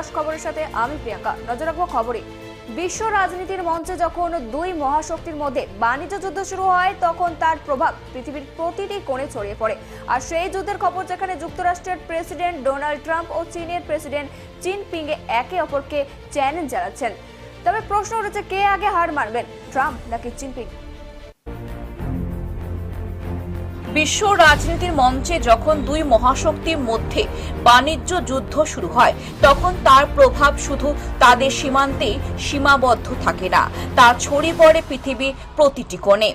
রস খবরের সাথে আমি প্রিয়াঙ্কা। নজর রাখব খবরে। বিশ্ব রাজনীতির মঞ্চে যখন দুই মহাশক্তির মধ্যে বাণিজ্য যুদ্ধ শুরু হয়, তখন তার প্রভাব পৃথিবীর প্রতিটি কোণে ছড়িয়ে পড়ে। আর সেই যুদ্ধের খবর যেখানে যুক্তরাষ্ট্রের প্রেসিডেন্ট ডোনাল্ড ট্রাম্প ও চীনের প্রেসিডেন্ট জিনপিংয়ে একে অপরকে চ্যালেঞ্জ জানাচ্ছেন। তবে প্রশ্ন উঠেছে, কে আগে হার মানবেন, ট্রাম্প নাকি জিনপিং বিশ্ব রাজনীতির মঞ্চে যখন দুই মহাশক্তির মধ্যে বাণিজ্য যুদ্ধ শুরু হয়, তখন তার প্রভাব শুধু তাদের সীমান্তেই সীমাবদ্ধ থাকে না, তা ছড়িয়ে পড়ে পৃথিবীর প্রতিটি কোণে।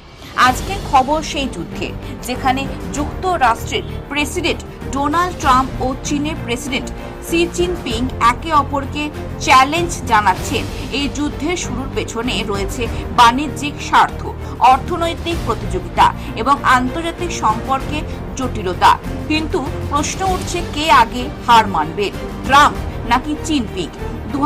আজকের খবর সেই যুদ্ধে, যেখানে যুক্তরাষ্ট্রের প্রেসিডেন্ট ডোনাল্ড ট্রাম্প ও চীনের প্রেসিডেন্ট সি জিনপিং একে অপরকে চ্যালেঞ্জ জানাচ্ছেন এই যুদ্ধের শুরুর পেছনে রয়েছে বাণিজ্যিক স্বার্থ, অর্থনৈতিক প্রতিযোগিতা এবং আন্তর্জাতিক সম্পর্কে জটিলতা। কিন্তু প্রশ্ন উঠছে কে আগে হার মানবে? ট্রাম্প নাকি জিনপিং দু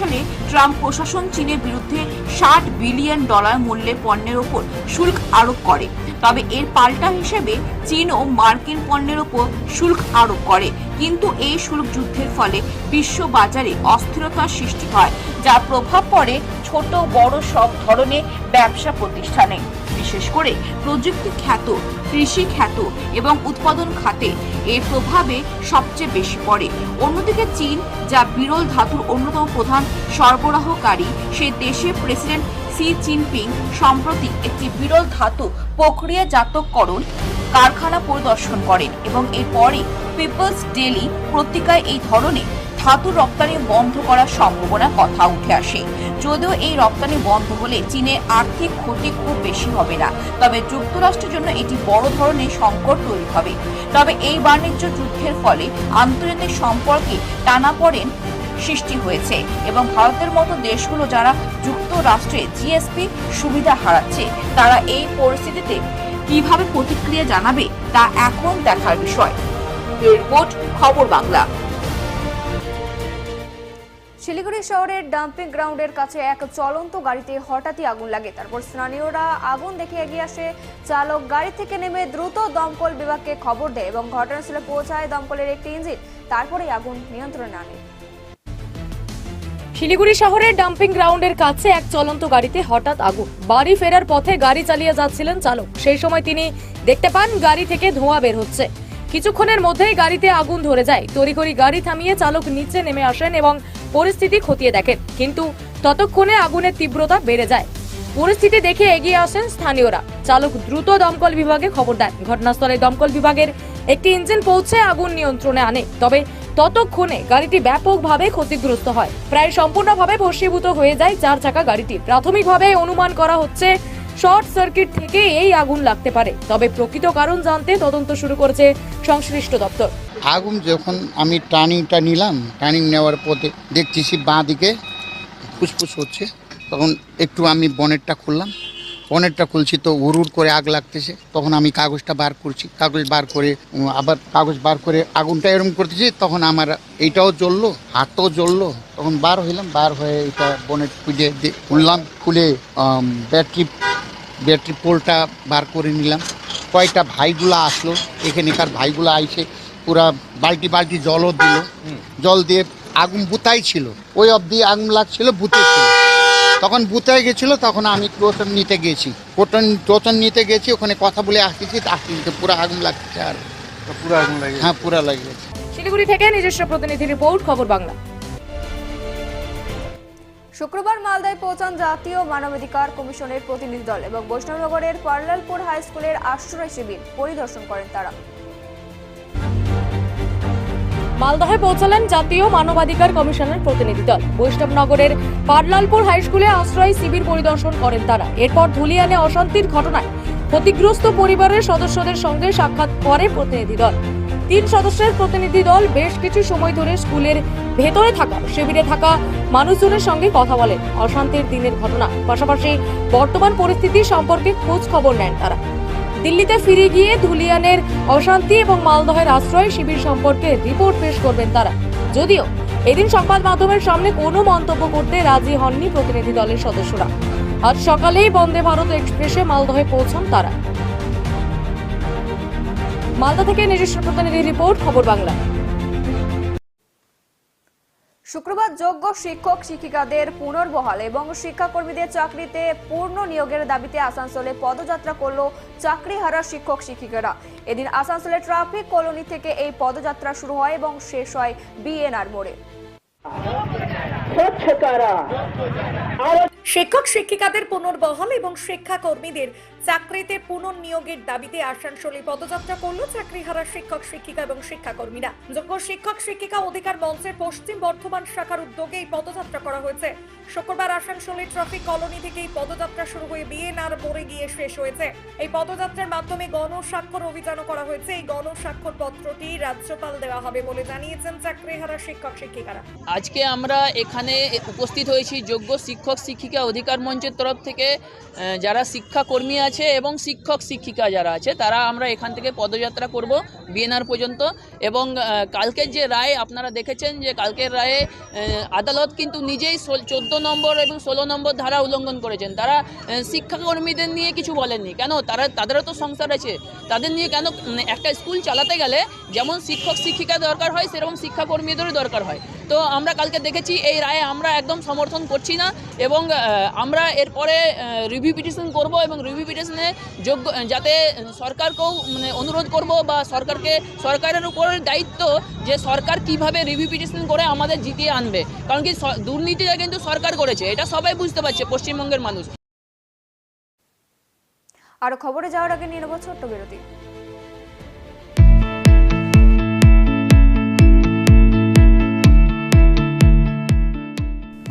সালে ট্রাম্প প্রশাসন চীনের বিরুদ্ধে ষাট বিলিয়ন ডলার মূল্যের পণ্যের ওপর শুল্ক আরোপ করে। তবে এর পাল্টা হিসেবে চীন ও মার্কিন পণ্যের ওপর শুল্ক আরোপ করে। কিন্তু এই শুল্ক যুদ্ধের ফলে বিশ্ব বাজারে অস্থিরতার সৃষ্টি হয়, যার প্রভাব পড়ে ছোট, বড় সব ধরনের ব্যবসা প্রতিষ্ঠানে। বিশেষ করে প্রযুক্তি খ্যাত কৃষি খ্যাত এবং উৎপাদন খাতে এর প্রভাবে সবচেয়ে বেশি পড়ে। অন্যদিকে চীন, যা বিরল ধাতুর অন্যতম প্রধান সরবরাহকারী, সে দেশে প্রেসিডেন্ট সি চিনপিং সম্প্রতি একটি বিরল ধাতু প্রক্রিয়াজাতকরণ কারখানা পরিদর্শন করেন এবং এরপরে পিপলস ডেলি পত্রিকায় এই ধরনের ধাতু রপ্তানি বন্ধ করার সম্ভাবনার কথা উঠে আসে। যদিও এই রপ্তানি বন্ধ হলে চীনের আর্থিক ক্ষতি খুব বেশি হবে না। তবে যুক্তরাষ্ট্রের জন্য এটি বড় ধরনের সংকট তৈরি হবে। তবে এই বাণিজ্য যুদ্ধের ফলে আন্তর্জাতিক সম্পর্কে টানাপড়েন সৃষ্টি হয়েছে এবং ভারতের মতো দেশগুলো যারা যুক্তরাষ্ট্রে জিএসপি সুবিধা হারাচ্ছে, তারা এই পরিস্থিতিতে কীভাবে প্রতিক্রিয়া জানাবে তা এখন দেখার বিষয়। রিপোর্ট, খবর বাংলা। শিলিগুড়ি শহরের ডাম্পিং গ্রাউন্ডের কাছে এক চলন্ত গাড়িতে হঠাৎই আগুন লাগে। তারপর স্থানীয়রা আগুন দেখে এগিয়ে আসে। চালক গাড়ি থেকে নেমে দ্রুত দমকল বিভাগকে খবর দেয় এবং ঘটনাস্থলে পৌঁছায় দমকলের একটি ইঞ্জিন। তারপরে আগুন নিয়ন্ত্রণে আনে। শিলিগুড়ি শহরের ডাম্পিং গ্রাউন্ডের কাছে এক চলন্ত গাড়িতে হঠাৎ আগুন। বাড়ি ফেরার পথে গাড়ি চালিয়ে যাচ্ছিলেন চালক। সেই সময় তিনি দেখতে পান গাড়ি থেকে ধোঁয়া বের হচ্ছে। কিছুক্ষণের মধ্যেই গাড়িতে আগুন ধরে যায়। তড়িঘড়ি গাড়ি থামিয়ে চালক নিচে নেমে আসেন এবং পরিস্থিতি খতিয়ে দেখেন। কিন্তু ততক্ষণে আগুনের তীব্রতা বেড়ে যায়। পরিস্থিতি দেখে এগিয়ে আসেন স্থানীয়রা। চালক দ্রুত দমকল বিভাগে খবর দেন। ঘটনাস্থলে দমকল বিভাগের একটি ইঞ্জিন পৌঁছে আগুন নিয়ন্ত্রণে আনে। তবে ততক্ষণে গাড়িটি ব্যাপকভাবে ক্ষতিগ্রস্ত হয়। প্রায় সম্পূর্ণভাবে ভস্মীভূত হয়ে যায় চার চাকা গাড়িটি। প্রাথমিকভাবে অনুমান করা হচ্ছে শর্ট সার্কিট থেকে এই আগুন লাগতে পারে। তবে প্রকৃত কারণ জানতে তদন্ত শুরু করেছে সংশ্লিষ্ট দপ্তর। আগুন যখন আমি টার্নিংটা নিলাম, টার্নিং নেওয়ার পথে দেখতেছি বাঁ দিকে ফুসফুস হচ্ছে। তখন একটু আমি বনেটটা খুললাম। বনেটটা খুলছি তো উড়ুর করে আগ লাগতেছে। তখন আমি কাগজটা বার করছি। কাগজ বার করে আবার কাগজ বার করে আগুনটা এরকম করতেছি, তখন আমার এইটাও জ্বললো হাতটাও জ্বললো। তখন বার হইলাম, বার হয়ে এটা বনেট খুঁজে খুললাম, খুলে ব্যাটারি ব্যাটারি পোলটা বার করে নিলাম। কয়েকটা ভাইগুলা আসলো এখানকার ভাইগুলা আইসে পুরা বালতি বালতি জলও দিল। জল দিয়ে আগুন বুতাই ছিল ওই অবধি আগুন লাগছিল বুতে ছিল। তখন বুতায় গেছিল তখন আমি টোটন নিতে গেছি। টোটন টোটন নিতে গেছি ওখানে কথা বলে আসতেছি আসতেছি পুরো আগুন লাগছে আর। পুরো আগুন লাগে। হ্যাঁ পুরা লাগে। গেছে শিলিগুড়ি থেকে নিজস্ব প্রতিনিধি রিপোর্ট খবর বাংলা। শুক্রবার মালদায় পৌঁছান জাতীয় মানবাধিকার কমিশনের প্রতিনিধি দল এবং বৈষ্ণবনগরের পার্লালপুর হাই স্কুলের আশ্রয় শিবির পরিদর্শন করেন তারা। মালদহে পৌঁছালেন জাতীয় মানবাধিকার কমিশনের প্রতিনিধি দল। বৈষ্ণবনগরের পাটলালপুর হাই স্কুলে আশ্রয় শিবির পরিদর্শন করেন তারা। এরপর ধুলিয়ানে অশান্তির ঘটনায় ক্ষতিগ্রস্ত পরিবারের সদস্যদের সঙ্গে সাক্ষাৎ করে প্রতিনিধি দল। তিন সদস্যের প্রতিনিধি দল বেশ কিছু সময় ধরে স্কুলের ভেতরে থাকা, শিবিরে থাকা মানুষজনের সঙ্গে কথা বলেন অশান্তির দিনের ঘটনা। পাশাপাশি বর্তমান পরিস্থিতি সম্পর্কে খোঁজ খবর নেন তারা। দিল্লিতে ফিরে গিয়ে ধুলিয়ানের অশান্তি এবং মালদহের আশ্রয় শিবির সম্পর্কে রিপোর্ট পেশ করবেন তারা। যদিও এদিন সংবাদ মাধ্যমের সামনে কোনো মন্তব্য করতে রাজি হননি প্রতিনিধি দলের সদস্যরা। আজ সকালেই বন্দে ভারত এক্সপ্রেসে মালদহে পৌঁছান তারা। মালদা থেকে নিজস্ব প্রতিনিধি রিপোর্ট খবর বাংলা। শুক্রবার যোগ্য শিক্ষক শিক্ষিকাদের পুনর্বহাল এবং শিক্ষাকর্মীদের চাকরিতে পূর্ণ নিয়োগের দাবিতে আসানসোলে পদযাত্রা করল চাকরিহারা শিক্ষক শিক্ষিকারা। এদিন আসানসোলে ট্রাফিক কলোনি থেকে এই পদযাত্রা শুরু হয় এবং শেষ হয় বিএনআর মোড়ে। শিক্ষক, শিক্ষিকাদের পুনর্বহাল এবং শিক্ষাকর্মীদের চাকরিতে পুনর্নিয়োগের দাবিতে আসানসোলে পদযাত্রা করল চাকরিহারা শিক্ষক, শিক্ষিকা এবং শিক্ষাকর্মীরা। যোগ্য শিক্ষক, শিক্ষিকা অধিকার মঞ্চের পশ্চিম বর্ধমান শাখার উদ্যোগে এই পদযাত্রা করা হয়েছে। শুক্রবার আসানসোলে ট্রাফিক কলোনি থেকে এই পদযাত্রা শুরু হয়ে বিএনআর মোড়ে গিয়ে শেষ হয়েছে। এই পদযাত্রার মাধ্যমে গণস্বাক্ষর অভিযানও করা হয়েছে। এই গণস্বাক্ষর পত্রটি রাজ্যপাল দেওয়া হবে বলে জানিয়েছেন চাকরিহারা শিক্ষক, শিক্ষিকারা। আজকে আমরা এখানে উপস্থিত হয়েছি যোগ্য শিক্ষক, শিক্ষিকা অধিকার মঞ্চের তরফ থেকে যারা শিক্ষাকর্মী আছে এবং শিক্ষক, শিক্ষিকা যারা আছে, তারা আমরা এখান থেকে পদযাত্রা করব বিএনআর পর্যন্ত। এবং কালকের যে রায় আপনারা দেখেছেন যে কালকের রায়ে আদালত কিন্তু নিজেই চোদ্দ নম্বর এবং ষোলো নম্বর ধারা উল্লঙ্ঘন করেছেন। তারা শিক্ষাকর্মীদের নিয়ে কিছু বলেননি। কেন? তারা, তাদেরও তো সংসার আছে। তাদের নিয়ে কেন একটা স্কুল চালাতে গেলে যেমন শিক্ষক, শিক্ষিকা দরকার হয়, সেরকম শিক্ষাকর্মীদেরও দরকার হয়। তো আমরা কালকে দেখেছি এই রায়ে আমরা একদম সমর্থন করছি না এবং আমরা এরপরে রিভিউ পিটিশন করব এবং রিভিউ পিটিশনে যোগ্য, যাতে সরকারকেও মানে অনুরোধ করব বা সরকারকে, সরকারের উপর দায়িত্ব যে সরকার কীভাবে রিভিউ পিটিশন করে আমাদের জিতিয়ে আনবে। কারণ কি দুর্নীতিটা কিন্তু সরকার করেছে, এটা সবাই বুঝতে পারছে, পশ্চিমবঙ্গের মানুষ। আর খবরে যাওয়ার আগে নিয়ে নেব ছোট্ট বিরতি।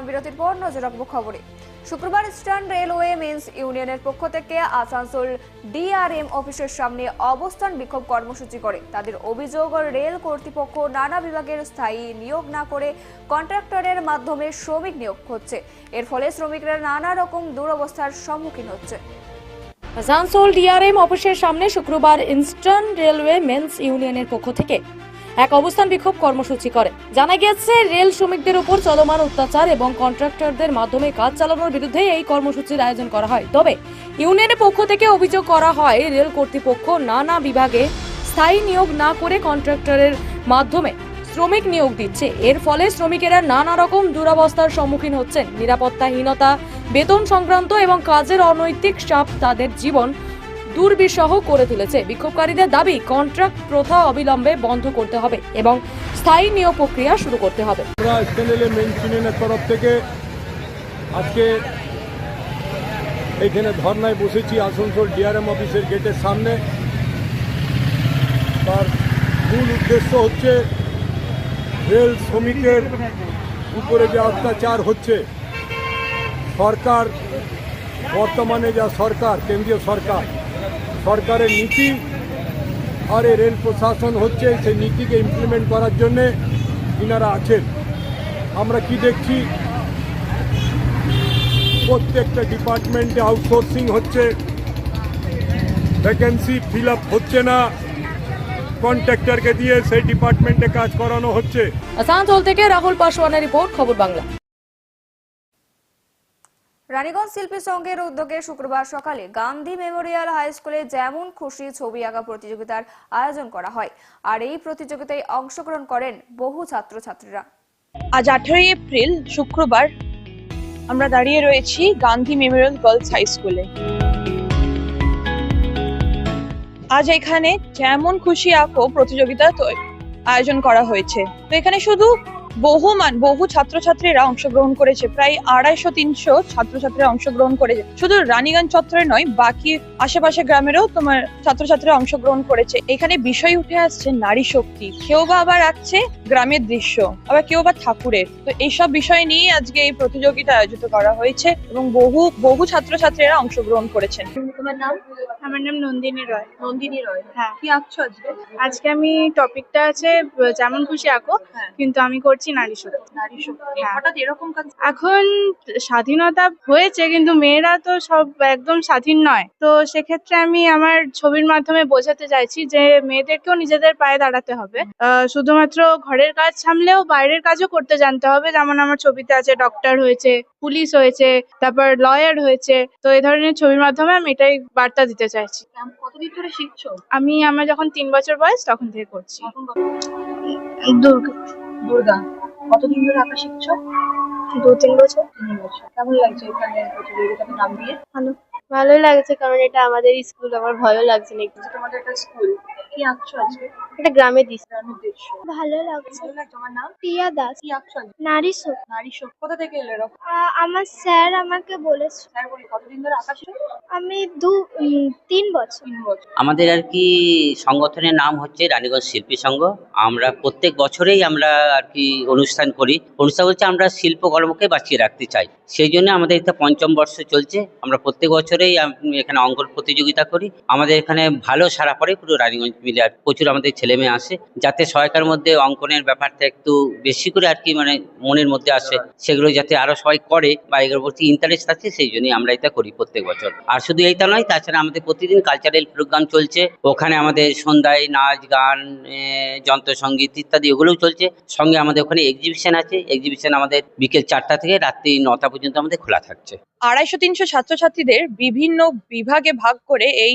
ফিরলাম বিরতির পর নজর রাখব খবরে। শুক্রবার ইস্টার্ন রেলওয়ে মেন্স ইউনিয়নের পক্ষ থেকে আসানসোল ডিআরএম অফিসের সামনে অবস্থান বিক্ষোভ কর্মসূচি করে। তাদের অভিযোগ, রেল কর্তৃপক্ষ নানা বিভাগের স্থায়ী নিয়োগ না করে কন্ট্রাক্টরের মাধ্যমে শ্রমিক নিয়োগ হচ্ছে। এর ফলে শ্রমিকরা নানা রকম দুরবস্থার সম্মুখীন হচ্ছে। আসানসোল ডিআরএম অফিসের সামনে শুক্রবার ইস্টার্ন রেলওয়ে মেন্স ইউনিয়নের পক্ষ থেকে এক অবস্থান বিক্ষোভ কর্মসূচি করে। জানা গেছে রেল শ্রমিকদের উপর চলমান অত্যাচার এবং কন্ট্রাক্টরদের মাধ্যমে কাজ চালানোর বিরুদ্ধে এই কর্মসূচির আয়োজন করা হয়। তবে, ইউনিয়নের পক্ষ থেকে অভিযোগ করা হয়, রেল কর্তৃপক্ষ নানা বিভাগে স্থায়ী নিয়োগ না করে কন্ট্রাক্টরের মাধ্যমে শ্রমিক নিয়োগ দিচ্ছে। এর ফলে শ্রমিকেরা নানা রকম দুরবস্থার সম্মুখীন হচ্ছেন। নিরাপত্তাহীনতা, বেতন সংক্রান্ত এবং কাজের অনৈতিক চাপ তাদের জীবন দুর্বিষহ করে তুলেছে। বিক্ষোভকারীদের দাবি কন্ট্রাক্ট প্রথা অবিলম্বে বন্ধ করতে হবে এবং স্থায়ী নিয়োগ প্রক্রিয়া শুরু করতে হবে। তরফ থেকে আজকে এখানে ধর্নায় বসেছি আসানসোল ডিআরএম অফিসের গেটের সামনে। তার মূল উদ্দেশ্য হচ্ছে রেল শ্রমিকের উপরে যে অত্যাচার হচ্ছে, সরকার, বর্তমানে যা সরকার, কেন্দ্রীয় সরকার সরকারের নীতি আর এই রেল প্রশাসন হচ্ছে সেই নীতিকে ইমপ্লিমেন্ট করার জন্যে ইনারা আছেন। আমরা কি দেখছি? প্রত্যেকটা ডিপার্টমেন্টে আউটসোর্সিং হচ্ছে। ভ্যাকেন্সি ফিল হচ্ছে না। কন্ট্রাক্টরকে দিয়ে সেই ডিপার্টমেন্টে কাজ করানো হচ্ছে। আসানসোল থেকে রাহুল পাসওয়ানের রিপোর্ট, খবর বাংলা। রানীগঞ্জ শিল্পী সংঘের উদ্যোগে শুক্রবার সকালে গান্ধী মেমোরিয়াল হাই স্কুলে যেমন খুশি ছবি আঁকা প্রতিযোগিতার আয়োজন করা হয়, আর এই প্রতিযোগিতায় অংশগ্রহণ করেন বহু ছাত্রছাত্রীরা। আজ আঠারোই এপ্রিল, শুক্রবার আমরা দাঁড়িয়ে রয়েছি গান্ধী মেমোরিয়াল গার্লস হাই স্কুলে। আজ এখানে যেমন খুশি আঁকো প্রতিযোগিতা আয়োজন করা হয়েছে। তো এখানে শুধু বহু মান বহু ছাত্রছাত্রীরা অংশগ্রহণ করেছে প্রায় আড়াইশো তিনশো ছাত্রছাত্রীরা অংশগ্রহণ করেছে। শুধু রানীগঞ্জ চত্বরে নয় বাকি আশেপাশে গ্রামেরও তোমার ছাত্রছাত্রীরা অংশগ্রহণ করেছে। এখানে বিষয় উঠে আসছে নারী শক্তি। কেউ বা আবার রাখছে গ্রামের দৃশ্য আবার কেউ বা ঠাকুরের। তো এইসব বিষয় নিয়ে আজকে এই প্রতিযোগিতা আয়োজিত করা হয়েছে এবং বহু বহু ছাত্রছাত্রীরা অংশগ্রহণ করেছেন। তোমার নাম? আমার নাম নন্দিনী রয়। নন্দিনী রয়। হ্যাঁ। কি আঁকছো আজকে? আজকে আমি টপিকটা আছে যেমন খুশি আঁকো হ্যাঁ। কিন্তু আমি করছি নারী শক্তি। নারী শক্তি। হ্যাঁ। হঠাৎ এরকম এখন স্বাধীনতা হয়েছে কিন্তু মেয়েরা তো সব একদম স্বাধীন নয়। তো সেক্ষেত্রে আমি আমার ছবির মাধ্যমে বোঝাতে চাইছি যে মেয়েদেরকেও নিজেদের পায়ে দাঁড়াতে হবে। আহ, শুধুমাত্র ঘরের কাজ সামলেও বাইরের কাজও করতে জানতে হবে। যেমন আমার ছবিতে আছে ডক্টর হয়েছে পুলিশ হয়েছে তারপর লয়ার হয়েছে। তো এই ধরনের ছবির মাধ্যমে আমি এটাই বার্তা দিতে চাইছি। কতদিন ধরে শিখছো? আমি আমার যখন তিন বছর বয়স তখন থেকে করছি। দুর্গা দুর্গা কতদিন ধরে আঁকা শিখছো? দু তিন বছর? তিন বছর। কেমন লাগছে এখানে নাম দিয়ে? ভালোই লাগছে কারণ এটা আমাদের স্কুল আমার ভয়ও লাগছে না একটু তোমাদের একটা স্কুল কি আঁকছো আজকে? এটা গ্রামের দৃশ্য। ভালো লাগছে। ভালো লাগছে তোমার নাম? প্রিয়া দাস। কি আঁকছো আজকে? নারী শোক। নারী শোক। কোথা থেকে এলো এরকম? আমার স্যার আমাকে বলেছে। স্যার বলি কতদিন ধরে আঁকা শিখছো আমি দু তিন বছর। তিন বছর। আমাদের আর কি সংগঠনের নাম হচ্ছে রানীগঞ্জ শিল্পী সংঘ। আমরা প্রত্যেক বছরেই আমরা আর কি অনুষ্ঠান করি। অনুষ্ঠান হচ্ছে আমরা শিল্পকর্মকে বাঁচিয়ে রাখতে চাই। সেই জন্য আমাদের এটা পঞ্চম বর্ষ চলছে। আমরা প্রত্যেক বছরেই আম- এখানে অঙ্কন প্রতিযোগিতা করি। আমাদের এখানে ভালো সারা পড়ে পুরো রানীগঞ্জ মিলে আর প্রচুর আমাদের ছেলে মেয়ে আসে। যাতে সহায়কার মধ্যে অঙ্কনের ব্যাপারটা একটু বেশি করে আর কি মানে মনের মধ্যে আসে, সেগুলো যাতে আরও সবাই করে বা এগুলোর প্রতি ইন্টারেস্ট আছে, সেই জন্যই আমরা এটা করি প্রত্যেক বছর। আর শুধু এইটা নয়, তাছাড়া আমাদের প্রতিদিন কালচারাল প্রোগ্রাম চলছে। ওখানে আমাদের সন্ধ্যায় নাচ, গান যন্ত্রসঙ্গীত ইত্যাদি ওগুলোও চলছে। সঙ্গে আমাদের ওখানে এক্সিবিশন আছে। এক্সিবিশন আমাদের বিকেল চারটা থেকে রাত্রি নটা পর্যন্ত আমাদের খোলা থাকছে। আড়াইশো তিনশো ছাত্রছাত্রীদের বিভিন্ন বিভাগে ভাগ করে এই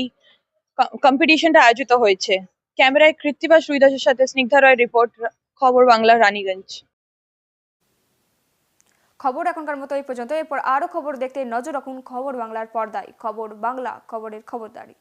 কম্পিটিশনটা আয়োজিত হয়েছে। ক্যামেরায় কৃত্তিবাস রুইদাসের সাথে স্নিগ্ধা রয় রিপোর্ট, খবর বাংলা, রানীগঞ্জ। খবর এখনকার মতো এই পর্যন্ত। এরপর আরও খবর দেখতে নজর রাখুন খবর বাংলার পর্দায়। খবর বাংলা, খবরের খবরদারি।